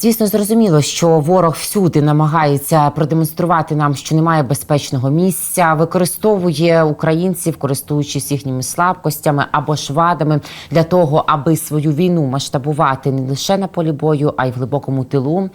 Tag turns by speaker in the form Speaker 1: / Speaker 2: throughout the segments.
Speaker 1: Звісно, зрозуміло, що ворог всюди намагається продемонструвати нам, що немає безпечного місця, використовує українців, користуючись їхніми слабкостями або швадами для того, аби свою війну масштабувати не лише на полі бою, а й в глибокому тилу.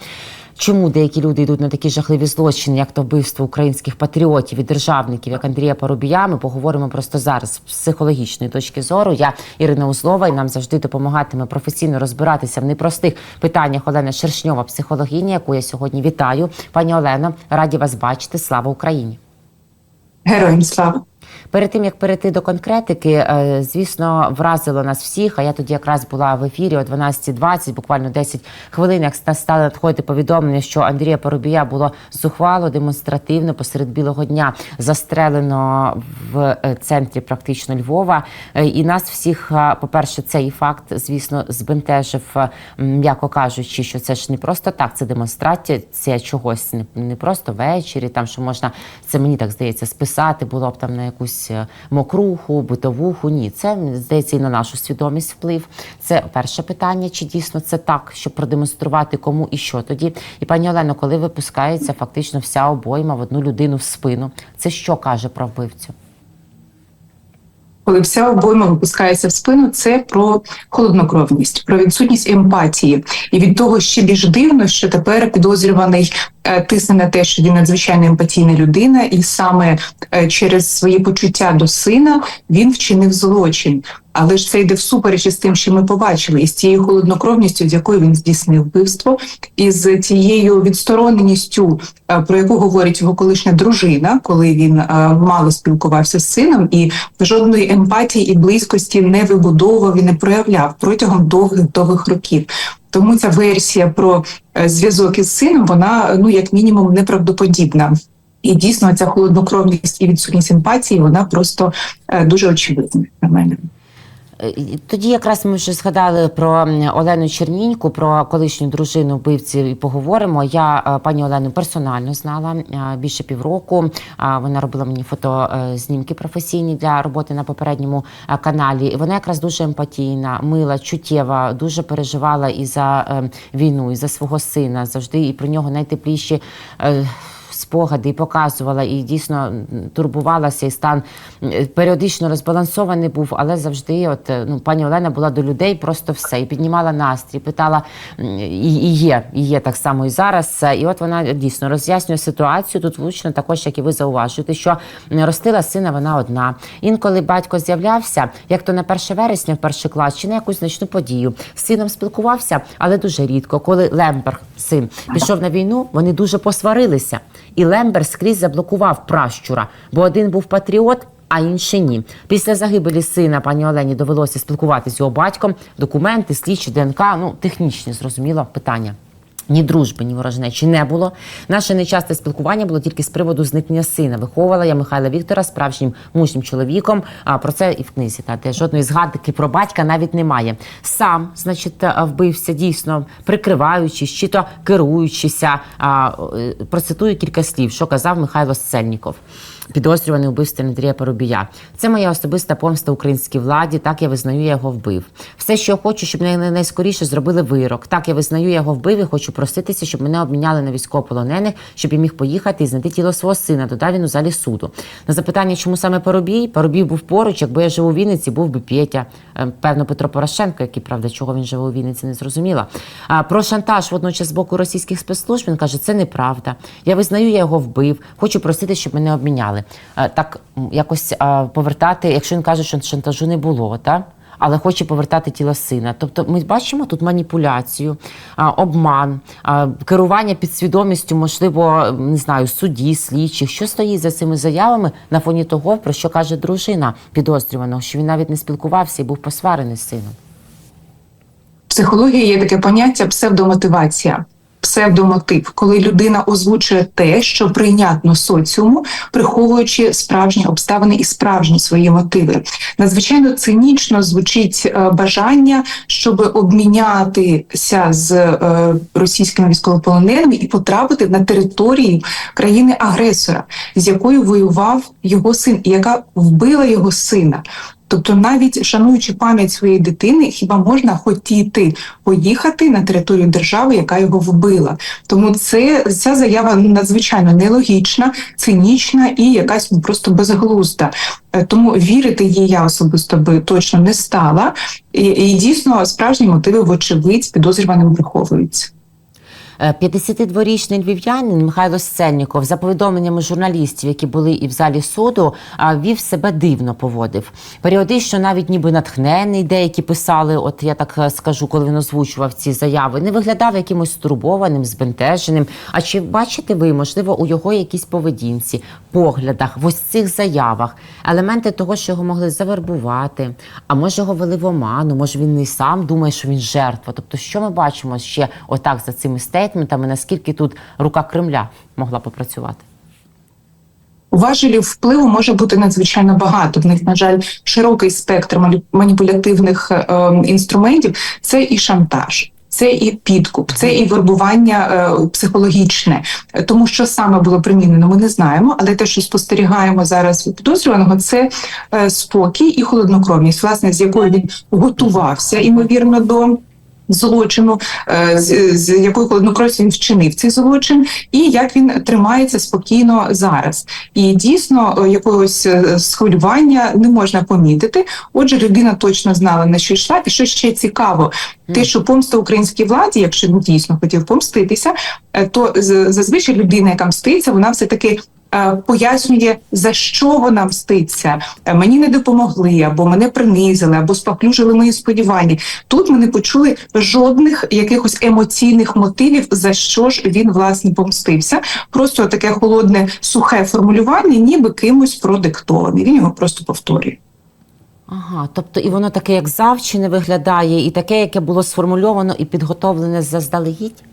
Speaker 1: Чому деякі люди йдуть на такі жахливі злочини, як то вбивство українських патріотів і державників, як Андрія Поробія? Ми поговоримо просто зараз з психологічної точки зору. Я Ірина Узлова і нам завжди допомагатиме професійно розбиратися в непростих питаннях Олена Шершньова, психологиня, яку я сьогодні вітаю. Пані Олено, раді вас бачити. Слава Україні!
Speaker 2: Героям слава!
Speaker 1: Перед тим як перейти до конкретики, е, звісно, вразило нас всіх. А я тоді якраз була в ефірі о 12.20, буквально 10 хвилин. Як стали надходити повідомлення, що Андрія Поробія було зухвало демонстративно посеред білого дня застрелено в е, центрі практично Львова. Е, І нас всіх, е, по-перше, цей факт, звісно, збентежив, м'яко кажучи, що це ж не просто так, це демонстрація це чогось не просто ввечері, там що можна це мені так здається списати, було б там на якусь е, мокруху, битовуху. Ні, це здається і на нашу свідомість вплив. Це перше питання, чи дійсно це так, щоб продемонструвати кому і що тоді. І пані Олено, коли випускається фактично вся обойма в одну людину в спину, це що каже про вбивцю?
Speaker 2: Коли вся обойма випускається в спину, це про холоднокровність, про відсутність емпатії. І від того ще більш дивно, що тепер підозрюваний тисне на те, що він надзвичайно емпатійна людина, і саме е, через свої почуття до сина він вчинив злочин. Але ж це йде всупереч із тим, що ми побачили, із тією холоднокровністю, з якою він здійснив вбивство, і з тією відстороненістю, е, про яку говорить його колишня дружина, коли він е, мало спілкувався з сином, і жодної емпатії і близькості не вибудовував і не проявляв протягом довгих довгих років. Тому ця версія про е, зв'язок із сином, вона ну як мінімум неправдоподібна. І дійсно ця холоднокровність і відсутність емпатії, вона просто е, дуже очевидна на мене.
Speaker 1: Е, Тоді якраз ми вже згадали про Олену Черніньку, про колишню дружину вбивці і поговоримо. Я е, пані Олену персонально знала е, більше півроку. Вона робила мені фотознімки професійні для роботи на попередньому каналі. Вона якраз дуже емпатійна, мила, чуттєва, дуже переживала і за е, війну, і за свого сина. Завжди і про нього найтепліші. Спогади і показувала, і дійсно турбувалася, і стан періодично розбалансований був, але завжди, от е, ну, пані Олена була до людей просто все і піднімала настрій, питала і, і є, і є так само і зараз. Е, І от вона дійсно роз'яснює ситуацію тут влучно, також як і ви зауважуєте, що ростила сина вона одна. Інколи батько з'являвся, як то на 1 вересня в перший клас, чи на якусь значну подію. З сином спілкувався, але дуже рідко. Коли Лемберг, син, пішов на війну, вони дуже посварилися. І Лембер скрізь заблокував пращура, бо один був патріот. А інший ні. Після загибелі сина пані Олені довелося спілкуватися з його батьком. Документи, слідчі, ДНК, ну технічні, зрозуміло, питання. Ні дружби, ні ворожнечі не було. Наше нечасте спілкування було тільки з приводу зникнення сина. Виховувала я Михайла Віктора справжнім мужнім чоловіком. А про це і в книзі та де жодної згадки про батька навіть немає. Сам, значить, е, вбився дійсно, прикриваючись, чи то керуючися. А, е, процитую кілька слів, що казав Михайло Сцельніков. Підозрюваний вбивстві Андрія Парубія. Це моя особиста помста українській владі. Так я визнаю, я його вбив. Все, що я хочу, щоб най- найскоріше зробили вирок. Так я визнаю, я його вбив і хочу проситися, щоб мене обміняли на військовополонених, щоб я міг поїхати і знайти тіло свого сина. Додав він у залі суду. На запитання, чому саме Парубій? Парубій був поруч. Якби я жив у Вінниці, був би Петя. Е, Певно, Петро Порошенко, який правда, чого він живе у Вінниці, не зрозуміла. Про шантаж водночас з боку російських спецслужб він каже, це неправда. Я визнаю, я його вбив. Хочу просити, щоб мене обміняли. Е, Так якось повертати, якщо він каже, що шантажу не було, так? Але хоче повертати тіло сина. Тобто ми бачимо тут маніпуляцію, обман, керування підсвідомістю, можливо, не знаю, судді, слідчих. Що стоїть за цими заявами на фоні того, про що каже дружина підозрюваного, що він навіть не спілкувався і був посварений з сином.
Speaker 2: В психології є таке поняття псевдомотивація. Псевдомотив, коли людина озвучує те, що прийнятно соціуму, приховуючи справжні обставини і справжні свої мотиви. Надзвичайно цинічно звучить е, бажання, щоб обмінятися з е, російськими військовополоненими і потрапити на територію країни-агресора, з якою воював його син, і яка вбила його сина. Тобто, навіть шануючи пам'ять своєї дитини, хіба можна хотіти поїхати на територію держави, яка його вбила? Тому це ця заява надзвичайно нелогічна, цинічна і якась просто безглузда. Е, Тому вірити їй я особисто би точно не стала. І, і дійсно справжні мотиви, вочевидь, підозрюваним враховуються.
Speaker 1: Е, 52-річний львів'янин Михайло Сцельніков, за повідомленнями журналістів, які були і в залі суду, вів себе дивно поводив. Періодично навіть ніби натхнений, деякі писали, от я так е, скажу, коли він озвучував ці заяви, не виглядав якимось стурбованим, збентеженим. А чи бачите ви, можливо, у його якійсь поведінці, поглядах, в ось цих заявах, елементи того, що його могли завербувати, а може його вели в оману, може він не сам думає, що він жертва. Тобто, що ми бачимо ще отак за цими стейтментами, наскільки тут рука Кремля могла попрацювати?
Speaker 2: Важелів впливу може бути надзвичайно багато. В них, на жаль, широкий спектр маніп- маніпулятивних е, інструментів. Це і шантаж. Це і підкуп, це і вербування е, психологічне, тому що саме було примінено, ми не знаємо. Але те, що спостерігаємо зараз у підозрюваного, це е, спокій і холоднокровність, власне, з якою він готувався ймовірно до злочину, е, з, з якою холоднокровністю він вчинив цей злочин, і як він тримається спокійно зараз. І дійсно е, якогось е, схвилювання не можна помітити. Отже, людина точно знала на що йшла. І що ще цікаво, те, що помста українській владі, якщо він дійсно хотів помститися, то зазвичай людина, яка мститься, вона все таки. Е, Пояснює за що вона мститься. Е, Мені не допомогли, або мене принизили, або споплюжили мої сподівання. Тут ми не почули жодних якихось емоційних мотивів, за що ж він власне помстився. Просто таке холодне сухе формулювання, ніби кимось продиктоване. Він його просто повторює.
Speaker 1: Ага, тобто і воно таке, як завчене виглядає, і таке, яке було сформульовано і підготовлене заздалегідь.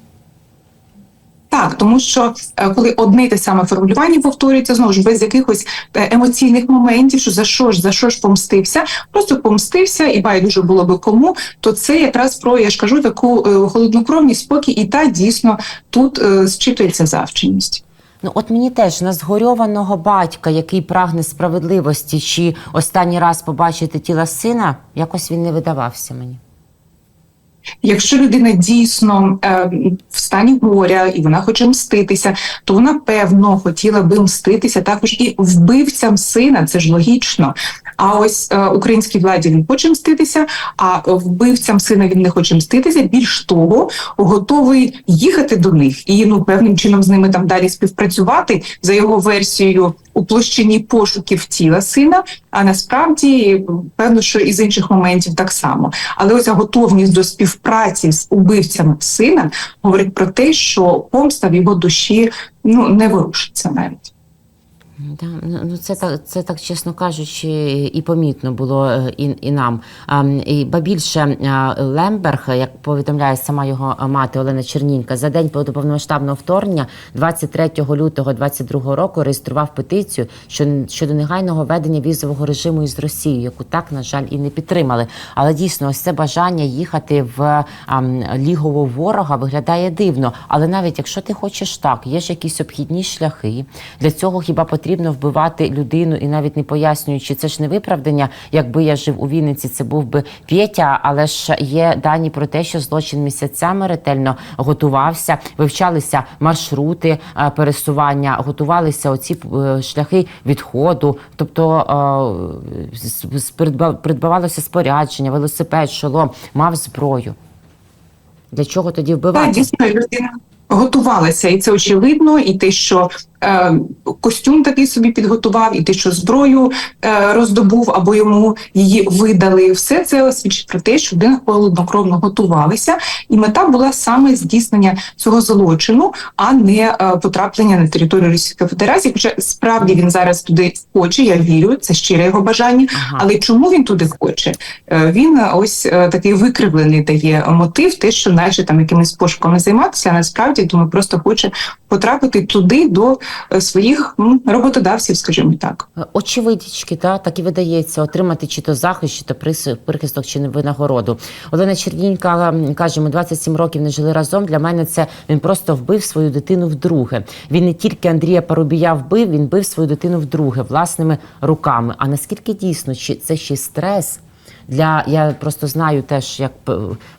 Speaker 2: Так, тому що е, коли одне те саме формулювання повторюється, знову ж без якихось е, емоційних моментів, що за що ж за що ж помстився, просто помстився, і байдуже було би кому, то це якраз про я ж кажу таку е, холоднокровність, спокій, і та дійсно тут зчитується завченість.
Speaker 1: Ну, от мені теж на згорьованого батька, який прагне справедливості, чи останній раз побачити тіла сина, якось він не видавався мені.
Speaker 2: Якщо людина дійсно е, в стані горя і вона хоче мститися, то вона певно хотіла би мститися також і вбивцям сина. Це ж логічно. А ось е, українській владі він хоче мститися, а вбивцям сина він не хоче мститися. Більш того, готовий їхати до них і ну певним чином з ними там далі співпрацювати за його версією у площині пошуків тіла сина. А насправді певно, що і з інших моментів так само. Але ось готовність до співпраці з убивцями сина говорить про те, що помста в його душі ну не ворушиться навіть.
Speaker 1: Да, ну ну, це так, це так, чесно кажучи, і помітно було е, і, і нам. І, ба більше Лемберг, як повідомляє сама його мати Олена Чернінька, за день до повномасштабного вторгнення, 23 лютого 22 року, реєстрував петицію щодо негайного ведення візового режиму із Росією, яку так, на жаль, і не підтримали. Але дійсно, ось це бажання їхати в а, ворога виглядає дивно. Але навіть якщо ти хочеш так, є ж якісь обхідні шляхи. Для цього хіба потрібно вбивати людину і навіть не пояснюючи, це ж не виправдання. Якби я жив у Вінниці, це був би Петя, але ж є дані про те, що злочин місяцями ретельно готувався, вивчалися маршрути е, пересування, готувалися оці е, шляхи відходу, тобто е, придбавалося спорядження, велосипед, шолом, мав зброю. Для чого тоді
Speaker 2: Так, дійсно людина готувалася, і це очевидно, і те, що костюм такий собі підготував, і те, що зброю е, роздобув або йому її видали, все це свідчить про те, що людина холоднокровно готувалася, і мета була саме здійснення цього злочину, а не е, потраплення на територію Російської Федерації. Хоча справді він зараз туди хоче, я вірю, це щире його бажання.
Speaker 1: Ага.
Speaker 2: Але чому він туди хоче? Е, Він е, ось е, такий викривлений дає мотив, те, що наче там якимись пошуками займатися, а насправді думаю, просто хоче потрапити туди до е, своїх роботодавців, скажімо так.
Speaker 1: Очевидячки, та так і видається отримати чи то захист, чи то прихисток, чи винагороду. Олена Чернінька каже: ми 27 років не жили разом. Для мене це він просто вбив свою дитину вдруге. Він не тільки Андрія Парубія вбив, він бив свою дитину вдруге власними руками. А наскільки дійсно чи це ще стрес? Для я просто знаю теж, як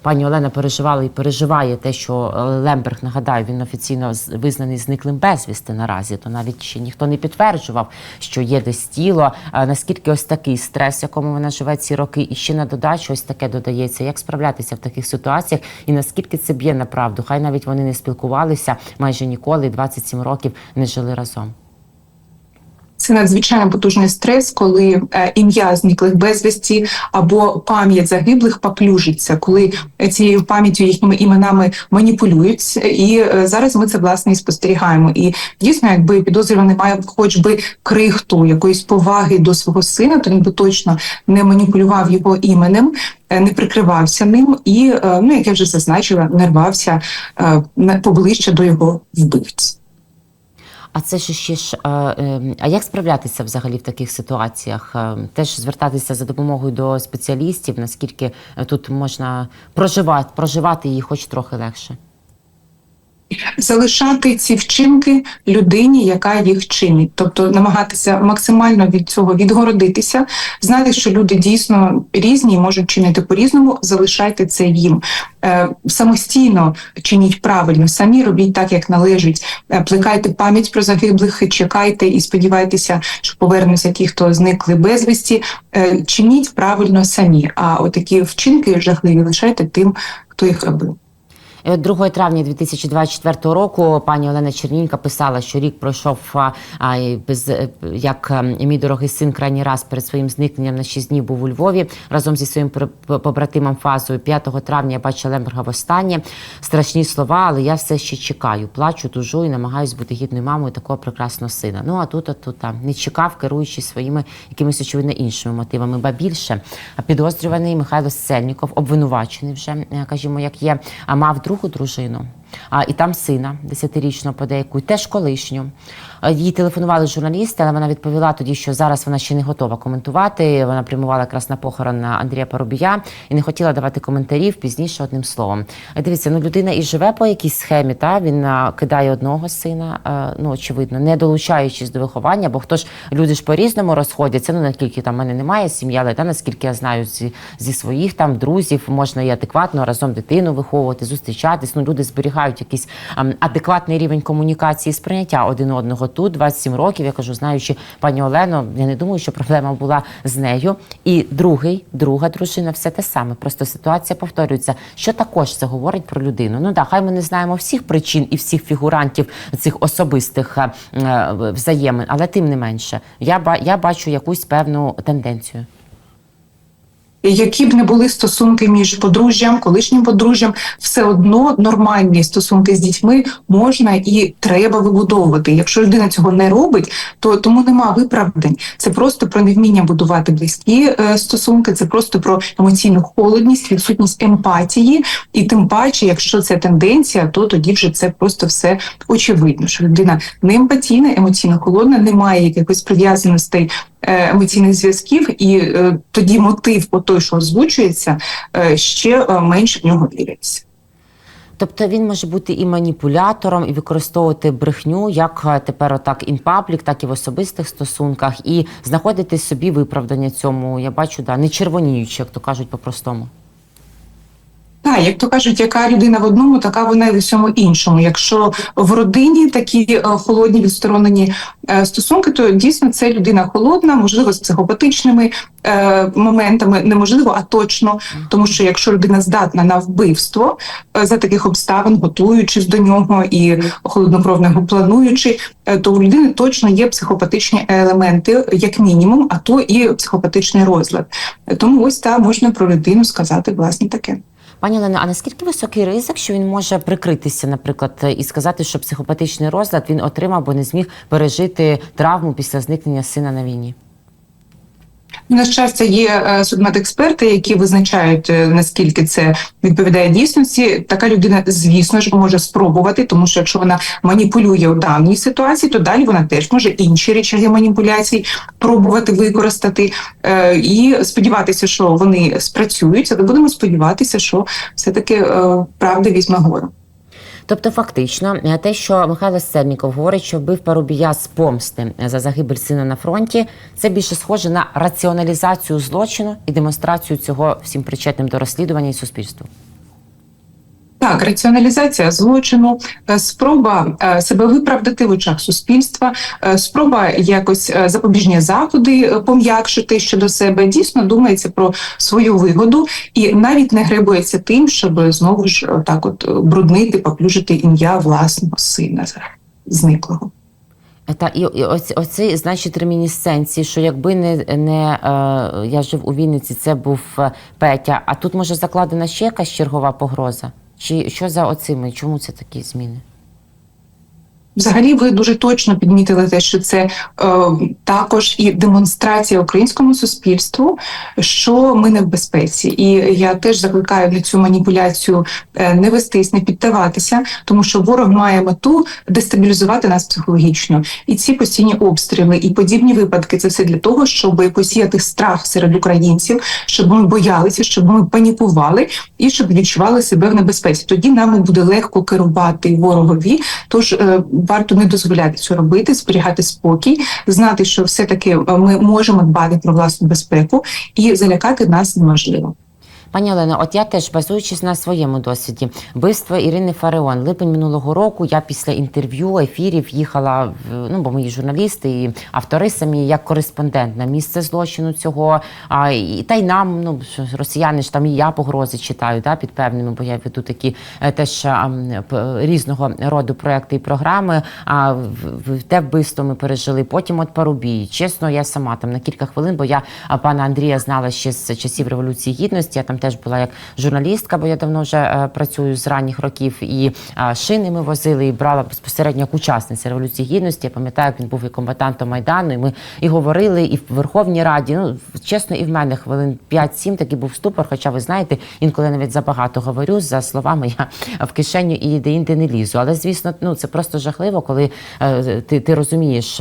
Speaker 1: пані Олена переживала і переживає те, що е, Лемберг, нагадаю, він офіційно визнаний зниклим безвісти наразі. То навіть ще ніхто не підтверджував, що є десь тіло. Наскільки ось такий стрес, якому вона живе ці роки, і ще на додачу ось таке додається. Як справлятися в таких ситуаціях, і наскільки це б'є на правду? Хай навіть вони не спілкувалися майже ніколи, і 27 років не жили разом.
Speaker 2: Це надзвичайно потужний стрес, коли е, ім'я зниклих безвісті або пам'ять загиблих поплюжиться, коли е, цією пам'яттю їхніми іменами маніпулюють. І е, зараз ми це власне і спостерігаємо. І дійсно, якби підозрюваний має хоч би крихту якоїсь поваги до свого сина, то він би точно не маніпулював його іменем. Не прикривався ним і, ну як я вже зазначила, не рвався поближче до його вбивць.
Speaker 1: А це ж ще ж. е, е, А як справлятися взагалі в таких ситуаціях? Е, Теж звертатися за допомогою до спеціалістів, наскільки тут можна проживати, проживати її хоч трохи легше.
Speaker 2: Залишати ці вчинки людині, яка їх чинить, тобто намагатися максимально від цього відгородитися, знати, що люди дійсно різні можуть чинити по-різному. Залишайте це їм Е, самостійно чиніть правильно, самі робіть так, як належить. Е, Плекайте пам'ять про загиблих, чекайте і сподівайтеся, що повернуться ті, хто зникли безвісті. Е, Чиніть правильно самі. А отакі вчинки жахливі лишайте тим, хто їх робив.
Speaker 1: І от 2 травня 2024 року пані Олена Чернінька писала, що рік пройшов а, а, без е, як е, мій дорогий син крайній раз перед своїм зникненням на 6 днів був у Львові разом зі своїм побратимом Фазою. 5 травня я бачила Лемберга востаннє. Страшні слова, але я все ще чекаю. Плачу, тужу і намагаюсь бути гідною мамою такого прекрасного сина. Ну а тут, а тут там не чекав, керуючись своїми якимись очевидно іншими мотивами. Ба більше а підозрюваний Михайло Сельніков, обвинувачений вже, е, кажімо, як є, а мав другу дружину. А і там сина десятирічного подейку, теж колишню. Їй телефонували журналісти, але вона відповіла тоді, що зараз вона ще не готова коментувати. Вона прямувала якраз на похорон Андрія Парубія і не хотіла давати коментарів пізніше одним словом. Дивіться, ну людина і живе по якійсь схемі. Та він кидає одного сина, ну очевидно, не долучаючись до виховання, бо хто ж люди ж по-різному розходяться. Ну наскільки там в мене немає сім'ї, але та наскільки я знаю зі, зі своїх там друзів, можна і адекватно разом дитину виховувати, зустрічатись. Ну люди зберігають якийсь адекватний рівень комунікації, сприйняття один одного. Тут 27 років. Я кажу, знаючи пані Олену, я не думаю, що проблема була з нею. І другий, друга дружина, все те саме. Просто ситуація повторюється. Що також це говорить про людину? Ну да, хай ми не знаємо всіх причин і всіх фігурантів цих особистих е, е, взаємин, але тим не менше, я я бачу якусь певну тенденцію.
Speaker 2: Які б не були стосунки між подружжям, колишнім подружжям, все одно нормальні стосунки з дітьми можна і треба вибудовувати. Якщо людина цього не робить, то тому нема виправдань. Це просто про невміння будувати близькі е, стосунки, це просто про емоційну холодність, відсутність емпатії, і тим паче, якщо це тенденція, то тоді вже це просто все очевидно, що людина не емпатійна, емоційно холодна, не має якихось прив'язаностей емоційних зв'язків, і е, тоді мотив, по той, що озвучується, е, ще е, менше в нього віриться.
Speaker 1: Тобто він може бути і маніпулятором, і використовувати брехню, як е, тепер отак інпаблік, так і в особистих стосунках, і знаходити собі виправдання цьому. Я бачу, да, не червоніючи, як то кажуть по-простому.
Speaker 2: Так, як то кажуть, яка людина в одному, така вона і в усьому іншому. Якщо в родині такі е, холодні відсторонені е, стосунки, то дійсно це людина холодна, можливо, з психопатичними е, моментами, неможливо, а точно. Тому що якщо людина здатна на вбивство за таких обставин, готуючись до нього і холоднокровно плануючи, то у людини точно є психопатичні елементи, як мінімум, а то і психопатичний розлад. Тому ось та можна про людину сказати власне таке.
Speaker 1: Пані Олено, а наскільки високий ризик, що він може прикритися, наприклад, і сказати, що психопатичний розлад він отримав, бо не зміг пережити травму після зникнення сина на війні?
Speaker 2: На щастя, є е, судмедексперти, які визначають е, наскільки це відповідає дійсності. Така людина, звісно ж, може спробувати, тому що якщо вона маніпулює у даній ситуації, то далі вона теж може інші речаги маніпуляцій пробувати використати е, і сподіватися, що вони спрацюють, але будемо сподіватися, що все таки правда візьме гору.
Speaker 1: Тобто, фактично, е, те, що Михайло Сенніков говорить, що вбив Парубія з помсти за загибель сина на фронті, це більше схоже на раціоналізацію злочину і демонстрацію цього всім причетним до розслідування і суспільству.
Speaker 2: Так, раціоналізація злочину, е, спроба е, себе виправдати в очах суспільства, е, спроба якось запобіжні заходи пом'якшити щодо себе. Дійсно думається про свою вигоду і навіть не гребується тим, щоб знову ж так, от бруднити, поплюжити ім'я власного сина зниклого.
Speaker 1: Та і, і ось оці, значить, ремінісценції, що якби не, не я жив у Вінниці, це був Петя. А тут може закладена ще якась чергова погроза? Чи що за оцими? Чому це такі зміни?
Speaker 2: Взагалі, ви дуже точно підмітили те, що це е, також і демонстрація українському суспільству, що ми не в безпеці, і я теж закликаю на цю маніпуляцію е, не вестись, не піддаватися, тому що ворог має мету дестабілізувати нас психологічно. І ці постійні обстріли і подібні випадки це все для того, щоб посіяти страх серед українців, щоб ми боялися, щоб ми панікували і щоб відчували себе в небезпеці. Тоді нам буде легко керувати ворогові. Тож е, варто не дозволяти це робити, зберігати спокій, знати, що все таки ми можемо дбати про власну безпеку і залякати нас неможливо.
Speaker 1: Пані Олено, от я теж базуючись на своєму досвіді, вбивство Ірини Фареон, липень минулого року. Я після інтерв'ю, ефірів їхала в ну, бо мої журналісти і автори самі як кореспондент на місце злочину цього. А і та й нам, ну росіяни ж там і я погрози читаю, да, під певними, бо я веду такі е, теж а, різного роду проекти і програми. А в- те вбивство ми пережили. Потім от Парубій. Чесно, я сама там на кілька хвилин, бо я пана Андрія знала ще з часів революції гідності. Я там теж була як журналістка, бо я давно вже е, працюю з ранніх років. І е, шини ми возили і брала безпосередньо як учасниця революції гідності. Я пам'ятаю, як він був і комбатантом майдану. І ми і говорили, і в Верховній Раді. Ну чесно, і в мене хвилин 5-7 такий був ступор. Хоча ви знаєте, інколи навіть забагато говорю за словами. Я в кишеню і де-інде не лізу. Але звісно, ну це просто жахливо, коли е, ти, ти розумієш,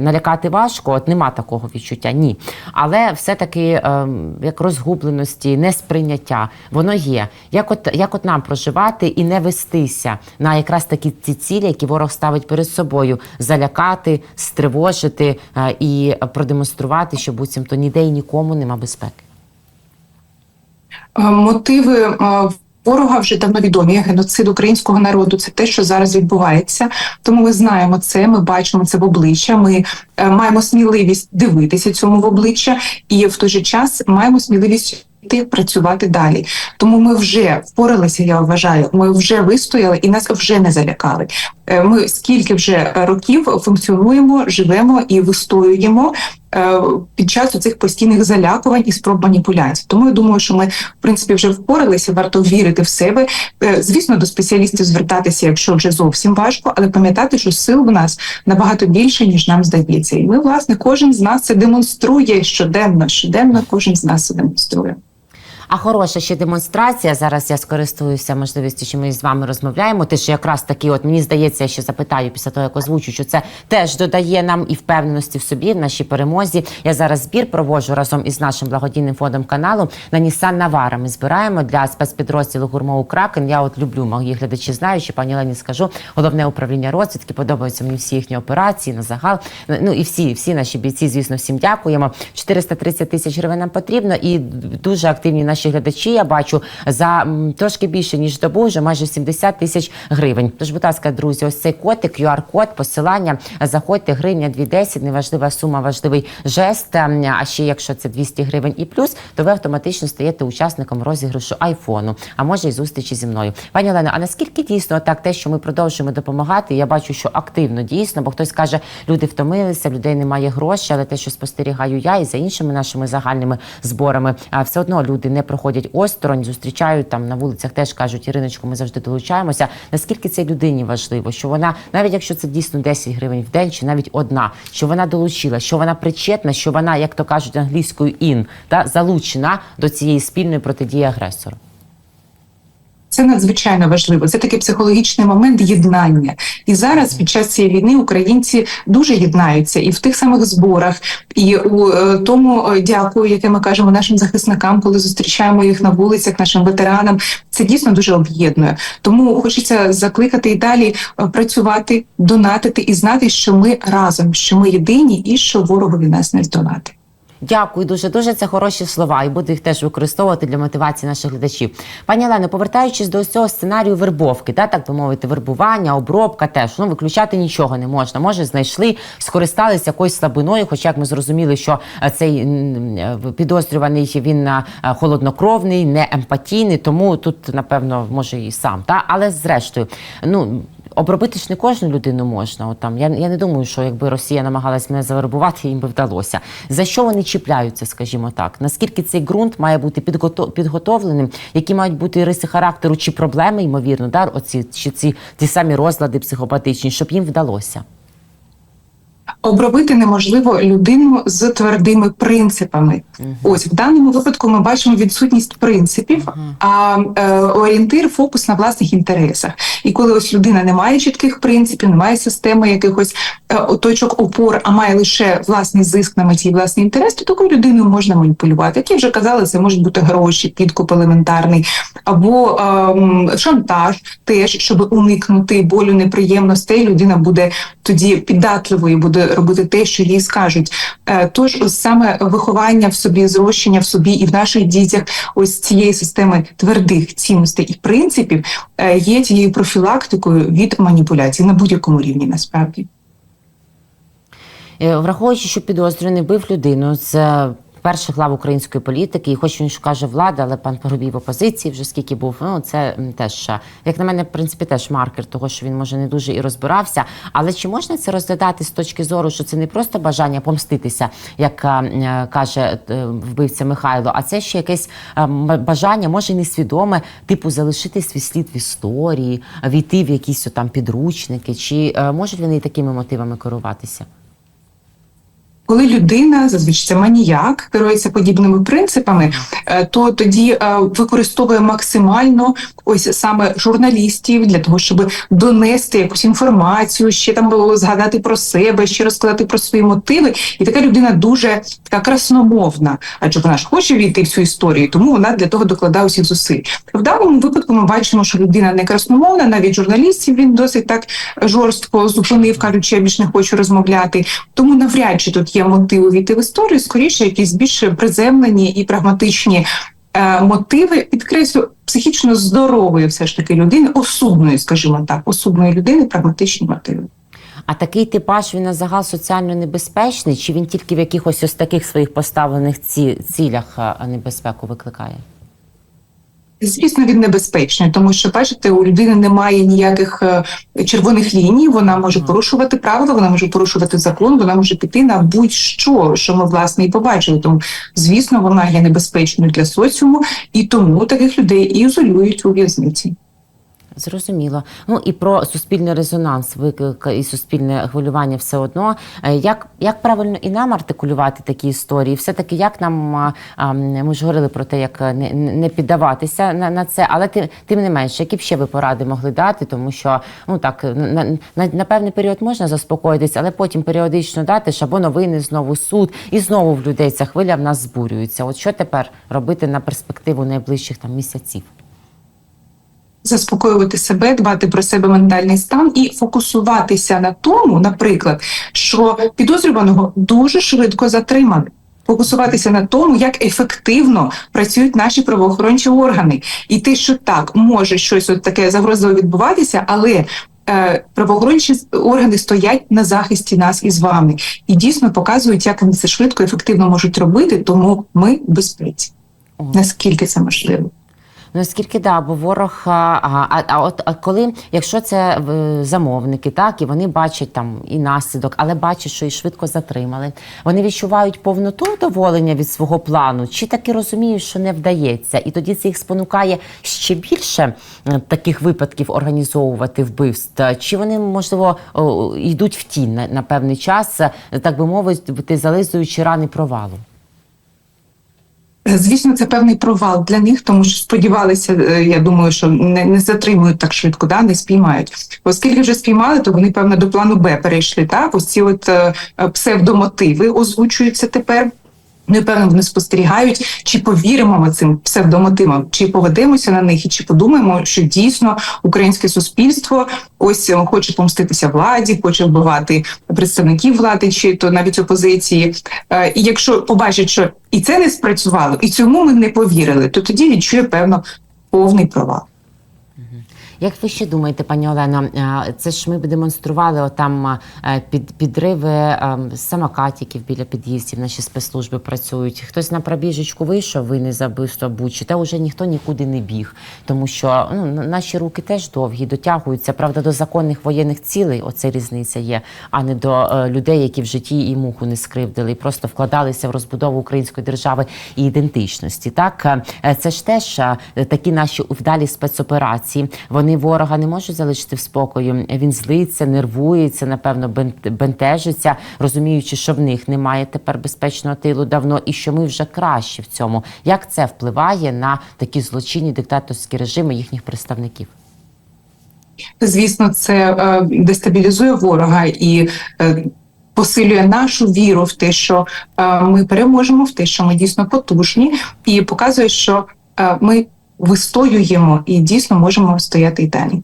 Speaker 1: налякати важко. От нема такого відчуття, ні. Але все-таки е, як розгубленості, несприйняття, воно є. Як от, як от нам проживати і не вестися на якраз такі ці цілі, які ворог ставить перед собою: залякати, стривожити е, і продемонструвати, що буцімто ніде і нікому нема безпеки.
Speaker 2: Е, Мотиви е, ворога вже давно відомі. Геноцид українського народу це те, що зараз відбувається. Тому ми знаємо це. Ми бачимо це в обличчя. Ми маємо сміливість дивитися цьому в обличчя, і в той же час маємо сміливість. Йти Працювати далі, тому ми вже впоралися. Я вважаю, ми вже вистояли і нас вже не залякали. Е, Ми скільки вже років функціонуємо, живемо і вистоюємо е, під час цих постійних залякувань і спроб маніпуляцій. Тому я думаю, що ми в принципі вже впоралися. Варто вірити в себе. Е, Звісно, до спеціалістів звертатися, якщо вже зовсім важко, але пам'ятати, що сил в нас набагато більше ніж нам здається. І ми, власне, кожен з нас це демонструє щоденно. Щоденно кожен з нас це демонструє.
Speaker 1: А хороша ще демонстрація. Зараз я скористуюся можливістю, що ми з вами розмовляємо. Ти ж якраз таки, от мені здається, я ще запитаю після того, як озвучу, що це теж додає нам і впевненості в собі, в нашій перемозі. Я зараз збір проводжу разом із нашим благодійним фондом каналу на Nissan Navara. Ми збираємо для спецпідрозділу гурмову Кракен. Я от люблю мої глядачі знають, що пані Лені скажу. Головне управління розвідки подобаються мені всі їхні операції на загал. Ну і всі, всі наші бійці, звісно, всім дякуємо. 430 тисяч гривень нам потрібно, і дуже активні наші глядачі. Я бачу за трошки більше ніж добу, вже майже 70 тисяч гривень. Тож, будь ласка, друзі, ось цей котик, QR-код, посилання. Заходьте, гривня 210, неважлива сума, важливий жест. Ем, А ще якщо це 200 гривень і плюс, то ви автоматично стаєте учасником розіграшу айфону, а може й зустрічі зі мною. Пані Олено, а наскільки дійсно так те, що ми продовжуємо допомагати? Я бачу, що активно дійсно, бо хтось каже, люди втомилися, людей немає грошей, але те, що спостерігаю я і за іншими нашими загальними зборами, все одно люди не проходять осторонь, зустрічають там на вулицях, теж кажуть, Іриночко, ми завжди долучаємося. Наскільки це людині важливо, що вона, навіть якщо це дійсно 10 гривень в день, чи навіть одна, що вона долучила, що вона причетна, що вона, як то кажуть англійською, ін та залучена до цієї спільної протидії агресору.
Speaker 2: Це надзвичайно важливо. Це такий психологічний момент єднання. І зараз, під час цієї війни, українці дуже єднаються і в тих самих зборах, і у е, тому е, дякую, яке ми кажемо нашим захисникам, коли зустрічаємо їх на вулицях, нашим ветеранам. Це дійсно дуже об'єднує. Тому хочеться закликати і далі е, працювати, донатити і знати, що ми разом, що ми єдині, і що ворогові нас не здолати.
Speaker 1: Дякую дуже дуже. Це хороші слова, і буду їх теж використовувати для мотивації наших глядачів. Пані Олено, повертаючись до цього сценарію вербовки, да, так би мовити, вербування, обробка теж ну виключати нічого не можна. Може, знайшли, скористалися якоюсь слабиною. Хоча як ми зрозуміли, що е, цей е, підозрюваний він е, холоднокровний, не емпатійний, тому тут напевно може і сам. Та але зрештою, ну. Обробити ж не кожну людину можна. От там я, я не думаю, що якби Росія намагалась мене завербувати, їм би вдалося. За що вони чіпляються, скажімо так? Наскільки цей ґрунт має бути підгото- підготовленим, які мають бути риси характеру чи проблеми, ймовірно, да? Оці чи ці ті самі розлади психопатичні, щоб їм вдалося.
Speaker 2: Обробити неможливо людину з твердими принципами. Ось в даному випадку ми бачимо відсутність принципів, а е, орієнтир, фокус на власних інтересах. І коли ось людина не має чітких принципів, не має системи якихось е, точок опор, а має лише власний зиск на меті, власний інтерес, то такою людиною можна маніпулювати. Як я вже казала, це можуть бути гроші, підкуп елементарний або ем, шантаж, теж щоб уникнути болю неприємностей. Людина буде тоді піддатливою, буде робити те, що їй скажуть. Е, Тож саме виховання в собі, зрощення в собі і в наших дітях, ось цієї системи твердих цінностей і принципів е, є тією профілактикою від маніпуляцій на будь-якому рівні, насправді.
Speaker 1: Е, Враховуючи, що підозрюваний бив людину з перших лав української політики, і хоч він що каже влада, але пан Парубій в опозиції вже скільки був. Ну це теж е, як на мене, в принципі, теж маркер того, що він може не дуже і розбирався. Але чи можна це розглядати з точки зору, що це не просто бажання помститися, як е, е, каже вбивця Михайло, а це ще якесь бажання, може несвідоме, типу залишити свій слід в історії, війти в якісь там підручники, чи можуть вони такими мотивами керуватися?
Speaker 2: Коли людина, зазвичай це маніяк, керується подібними принципами, е, то тоді е, використовує максимально ось саме журналістів для того, щоб донести якусь інформацію, ще там було згадати про себе, ще розказати про свої мотиви. І така людина дуже така красномовна, адже вона ж хоче війти в цю історію, тому вона для того докладає усіх зусиль. В даному випадку ми бачимо, що людина не красномовна, навіть журналістів він досить так жорстко зупинив, кажучи, я більш не хочу розмовляти. Тому навряд чи тут є мотив увійти в історію, скоріше якісь більш приземлені і прагматичні е, мотиви, підкреслю, психічно здорової все ж таки людини, осудної, скажімо так, осудної людини, прагматичні мотиви.
Speaker 1: А такий типаж він на загал соціально небезпечний, чи він тільки в якихось ось таких своїх поставлених ці, цілях небезпеку викликає?
Speaker 2: Звісно, він небезпечний, тому що бачите, у людини немає ніяких е, червоних ліній. Вона може порушувати правила, вона може порушувати закон, вона може піти на будь-що, що ми власне і побачили. Тому, звісно, вона є небезпечною для соціуму, і тому таких людей і ізолюють у в'язниці.
Speaker 1: Зрозуміло. Ну і про суспільний резонанс, виклик і суспільне хвилювання все одно. Е, Як, як правильно і нам артикулювати такі історії? Все таки, як нам ми ж говорили про те, як не, не піддаватися на, на це, але тим, тим не менше, які б ще ви поради могли дати, тому що ну так на, на, на певний період можна заспокоїтися, але потім періодично дати або новини, знову суд, і знову в людей ця хвиля в нас збурюється. От що тепер робити на перспективу найближчих там місяців?
Speaker 2: Заспокоювати себе, дбати про себе ментальний стан і фокусуватися на тому, наприклад, що підозрюваного дуже швидко затримали. Фокусуватися на тому, як ефективно працюють наші правоохорончі органи, і те, що так може щось от таке загрозливе відбуватися, але е, правоохорончі органи стоять на захисті нас із вами і дійсно показують, як вони це швидко ефективно можуть робити, тому ми в безпеці. Наскільки це можливо?
Speaker 1: Ну, оскільки да, бо ворог. А, а, а от а коли, якщо це е, замовники, так і вони бачать там і наслідок, але бачать, що і швидко затримали, вони відчувають повноту задоволення від свого плану, чи таки розуміють, що не вдається, і тоді це їх спонукає ще більше е, таких випадків організовувати вбивств, чи вони можливо йдуть в тінь на, на певний час, так би мовити, зализуючи рани провалу.
Speaker 2: Звісно, це певний провал для них, тому що сподівалися, е, я думаю, що не, не затримують так швидко, да, не спіймають. Оскільки вже спіймали, то вони певно до плану Б перейшли. Так, ось ці от е, е, псевдомотиви озвучуються тепер. Ну певно вони спостерігають, чи повіримо ми цим псевдомотивам, чи поведемося на них, і чи подумаємо, що дійсно українське суспільство ось е, хоче помститися владі, хоче вбивати представників влади, чи то навіть опозиції. Е, І якщо побачать, що і це не спрацювало, і цьому ми не повірили, то тоді відчує певно повний провал.
Speaker 1: Як ви ще думаєте, пані Олено, е, це ж ми б демонстрували отам е, під підриви е, самокатиків біля під'їздів. Наші спецслужби працюють. Хтось на пробіжечку вийшов, ви не забивство Бучі, та вже ніхто нікуди не біг, тому що ну наші руки теж довгі, дотягуються. Правда, до законних воєнних цілей. Оце різниця є, а не до людей, які в житті і муху не скривдили, і просто вкладалися в розбудову української держави і ідентичності. Так це ж теж такі наші вдалі спецоперації. Вони ворога не можуть залишити в спокою. Він злиться, нервується, напевно, бен- бентежиться, розуміючи, що в них немає тепер безпечного тилу давно, і що ми вже краще в цьому. Як це впливає на такі злочинні диктаторські режими їхніх представників?
Speaker 2: Звісно, це е, дестабілізує ворога і е, посилює нашу віру в те, що е, ми переможемо, в те, що ми дійсно потужні, і показує, що е, ми вистоюємо і дійсно можемо стояти і далі.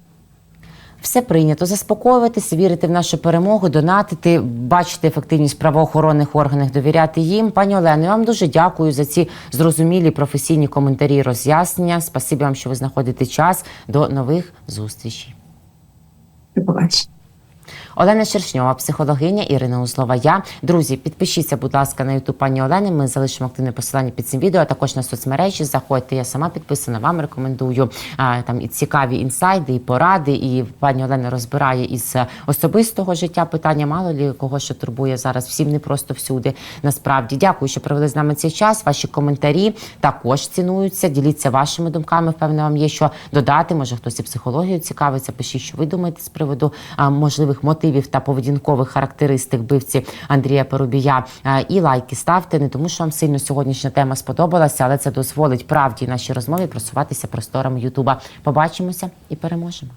Speaker 1: Все прийнято. Заспокоюватися, вірити в нашу перемогу, донатити, бачити ефективність правоохоронних органах, довіряти їм. Пані Олено, я вам дуже дякую за ці зрозумілі професійні коментарі і роз'яснення. Спасибі вам, що ви знаходите час. До нових зустрічей.
Speaker 2: До побачення.
Speaker 1: Олена Шершньова, психологиня Ірина Узлова. Я друзі, підпишіться, будь ласка, на ютуб пані Олени. Ми залишимо активне посилання під цим відео. а Також на соцмережі. Заходьте. Я сама підписана. Вам рекомендую а, там і цікаві інсайди, і поради. І пані Олена розбирає із особистого життя питання. Мало лі кого що турбує зараз. Всім не просто всюди. Насправді дякую, що провели з нами цей час. Ваші коментарі також цінуються. Діліться вашими думками. Впевнено, вам є що додати. Може, хтось і психологією цікавиться. Пишіть, що ви думаєте з приводу а, можливих мотивів та поведінкових характеристик бивці Андрія Порубія. І лайки ставте не тому, що вам сильно сьогоднішня тема сподобалася, але це дозволить правді нашій розмові просуватися просторами Ютуба. Побачимося і переможемо.